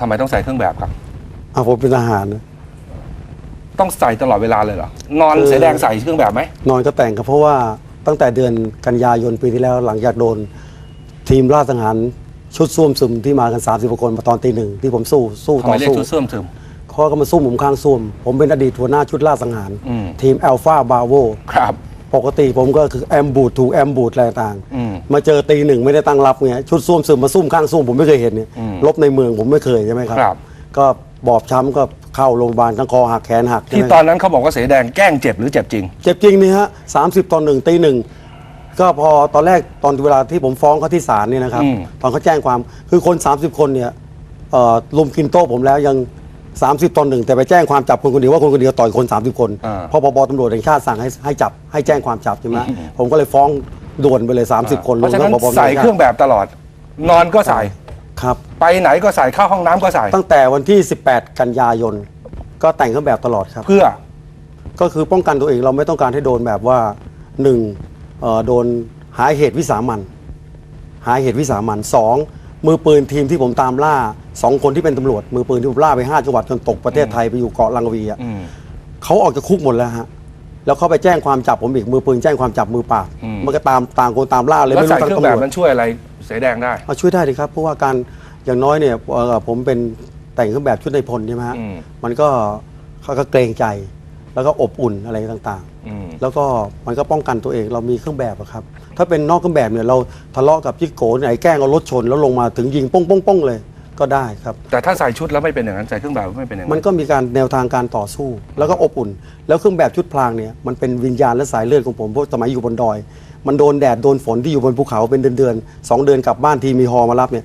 ทำไมต้องใส่เครื่องแบบครับอะผมเป็นทหารนะ ต้องใส่ตลอดเวลาเลยเหรอนอนคือเสอแดงใส่เครื่องแบบไหมนอนก็แต่งครับเพราะว่าตั้งแต่เดือนกันยายนปีที่แล้วหลังจากโดน ทีมราชสังหารชุดซ่วมซึมที่มากัน 30กว่าคนมาตอนตีหนึ่งที่ผมสู้สู้ทำต่ไมอเรียกสู้ชุดเสื่อมซึม เขาก็มาสู้ผมข้างซ่วม ผมเป็นอดีตหัวหน้าชุดราชสังหาร อืม ทีมแอลฟาบาโว ครับ ปกติผมก็คือแอมบูดถูกแอมบูดอะไรต่างอืมมาเจอตีหนึ่งไม่ได้ตั้งรับเงี้ยชุดซ่วมซึมมาซุ่มข้างซ่วมผมไม่เคยเห็นเนี่ยอืมลบในเมืองผมไม่เคยใช่ไหมครับ ครับ ก็บอบช้ำก็เข้าโรงพยาบาลทั้งคอหักแขนหักใช่ที่ไหม ตอนนั้นเขาบอกว่าเสอแดงแกล้งเจ็บหรือเจ็บจริง เจ็บจริงนี่ฮะสามสิบตอนหนึ่งตีหนึ่งก็พอตอนแรกตอนเวลาที่ผมฟ้องเขาที่ศาลเนี่ยนะครับ อืม ตอนเขาแจ้งความคือคน 30 คนเนี่ยเอ่อลุมกินโต๊ะผมแล้วยัง 30ตอนหนึ่งแต่ไปแจ้งความจับคนคนเดียวว่าคนคนเดียวต่อยคน30 คนอ่า เพราะปปตำรวจแห่งชาติสั่งให้ให้จับให้แจ้งความจับใช่ไหมผมก็เลยฟ้องด่วนไปเลย 30 คนเพราะฉะนั้นลงปปใส่เครื่องแบบตลอด นอนก็ใส่ ครับ ไปไหนก็ใส่เข้าห้องน้ำก็ใส่ ตั้งแต่วันที่ 18 กันยายน ก็แต่งเครื่องแบบตลอดครับ เพื่อ ก็คือป้องกันตัวเองเราไม่ต้องการให้โดนแบบว่าหนึ่งเอ่อโดนหาเหตุวิสามัน หาเหตุวิสามันสองมือปืนทีมที่ผมตามล่า สองคนที่เป็นตำรวจมือปืนที่ผมล่าไปห้าจังหวัดจนตกประเทศไทยไปอยู่เกาะลังกาวีอะอืม เขาออกจากคุกหมดแล้วฮะแล้วเขาไปแจ้งความจับผมอีกมือปืนแจ้งความจับมือเปล่าอืม มันก็ตามต่างคนตามล่าเลยแล้วไม่ใส่รู้เคทั้รื่องงแบตำรบวจ มันช่วยอะไรเสอแดงได้ เอาช่วยได้เลยครับเพราะว่าการอย่างน้อยเนี่ยเอ่อผมเป็นแต่งเครื่องแบบชุดในพลใช่ไหมฮะอืม มันก็เขาก็เกรงใจ แล้วก็อบอุ่นอะไรต่างๆอืมแล้วก็มันก็ป้องกันตัวเองเรามีเครื่องแบบอะครับ ถ้าเป็นนอกเครื่องแบบเนี่ยเราทะเลาะกับจิกโกไหนแกล้งเอารถชน แล้วลงมาถึงยิงป้องป้องป้องเลย ก็ได้ครับ แต่ถ้าใส่ชุดแล้วไม่เป็นอย่างนั้นใส่เครื่องแบบไม่เป็นอย่างมันั้นนก็มีการแนวทางการต่อสู้ แล้วก็อบอุ่น แล้วเครื่องแบบชุดพรางเนี่ยมันเป็นวิญญาณและสายเลือดของผมเพราะสมัยอยู่บนดอย มันโดนแดดโดนฝนที่อยู่บนภูเขาเป็นเดือนๆสองเดือนกลับบ้านทีมีฮอมารับเนี่ย